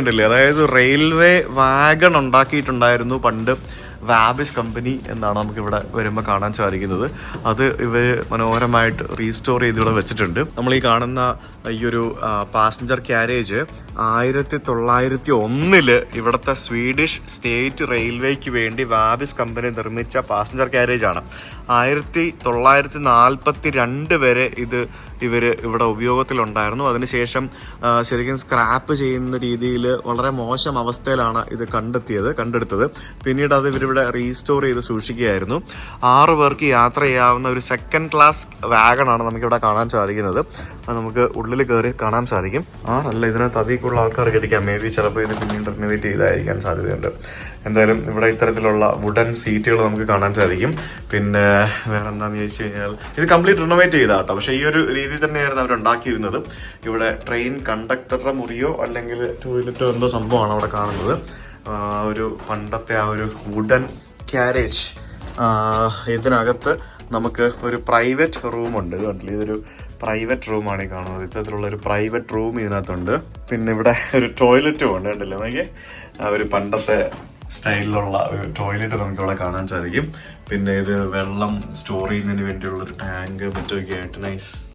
ഉണ്ടല്ലേ അതായത് railway wagon ഉണ്ടാക്കിയിട്ടുണ്ടായിരുന്നു പണ്ട് വാബിസ് കമ്പനി എന്നാണ് നമുക്ക് ഇവിടെ വരുമ്പോൾ കാണാൻ സാധിക്കുന്നത്. അത് ഇവർ മനോഹരമായിട്ട് റീസ്റ്റോർ ചെയ്ത് ഇവിടെ വെച്ചിട്ടുണ്ട്. നമ്മൾ ഈ കാണുന്ന ഈ ഒരു പാസഞ്ചർ ക്യാരേജ് ആയിരത്തി തൊള്ളായിരത്തി ഒന്നിൽ ഇവിടുത്തെ സ്വീഡിഷ് സ്റ്റേറ്റ് റെയിൽവേക്ക് വേണ്ടി വാബിസ് കമ്പനി നിർമ്മിച്ച പാസഞ്ചർ ക്യാരേജ് ആണ്. ആയിരത്തി തൊള്ളായിരത്തി നാൽപ്പത്തി രണ്ട് വരെ ഇത് ഇവർ ഇവിടെ ഉപയോഗത്തിലുണ്ടായിരുന്നു. അതിനുശേഷം ശരിക്കും സ്ക്രാപ്പ് ചെയ്യുന്ന രീതിയിൽ വളരെ മോശം അവസ്ഥയിലാണ് ഇത് കണ്ടെത്തിയത് കണ്ടെടുത്തത്. പിന്നീട് അത് ഇവരിവിടെ റീസ്റ്റോർ ചെയ്ത് സൂക്ഷിക്കുകയായിരുന്നു. ആറ് പേർക്ക് യാത്ര ചെയ്യാവുന്ന ഒരു സെക്കൻഡ് ക്ലാസ് വാഗണാണ് നമുക്കിവിടെ കാണാൻ സാധിക്കുന്നത്. നമുക്ക് ഉള്ളിൽ കയറി കാണാൻ സാധിക്കും. അല്ല ഇതിനകത്ത് അതിൽ ആൾക്കാർക്ക് ഇരിക്കാം മേ ബി ചിലപ്പോൾ ഇത് പിന്നീട് റിനോവേറ്റ് ചെയ്തായിരിക്കാൻ സാധ്യതയുണ്ട്. എന്തായാലും ഇവിടെ ഇത്തരത്തിലുള്ള വുഡൻ സീറ്റുകൾ നമുക്ക് കാണാൻ സാധിക്കും. പിന്നെ വേറെ എന്താണെന്ന് ചോദിച്ചു കഴിഞ്ഞാൽ ഇത് കംപ്ലീറ്റ് റിനോവേറ്റ് ചെയ്താ കേട്ടോ പക്ഷേ ഈ ഒരു രീതി തന്നെയായിരുന്നു അവർ ഉണ്ടാക്കിയിരുന്നത്. ഇവിടെ ട്രെയിൻ കണ്ടക്ടറുടെ മുറിയോ അല്ലെങ്കിൽ ടോയ്ലറ്റോ എന്തോ സംഭവമാണ് അവിടെ കാണുന്നത്. ഒരു പണ്ടത്തെ ആ ഒരു വുഡൻ ക്യാരേജ് ഇതിനകത്ത് നമുക്ക് ഒരു പ്രൈവറ്റ് റൂമുണ്ട് കണ്ടില്ലേ? ഇതൊരു പ്രൈവറ്റ് റൂമാണ് ഈ കാണുന്നത്. ഇത്തരത്തിലുള്ള ഒരു പ്രൈവറ്റ് റൂം ഇതിനകത്തുണ്ട്. പിന്നെ ഇവിടെ ഒരു ടോയ്ലറ്റും ഉണ്ട്. കണ്ടില്ലേ? നോക്കിയേ. ഒരു പണ്ടത്തെ സ്റ്റൈലിലുള്ള ഒരു ടോയ്ലറ്റ് നമുക്ക് ഇവിടെ കാണാൻ സാധിക്കും. പിന്നെ ഇത് വെള്ളം സ്റ്റോർ ചെയ്യുന്നതിന് വേണ്ടിയുള്ള ഒരു ടാങ്ക് മറ്റൊക്കെ ആയിട്ട് നൈസ്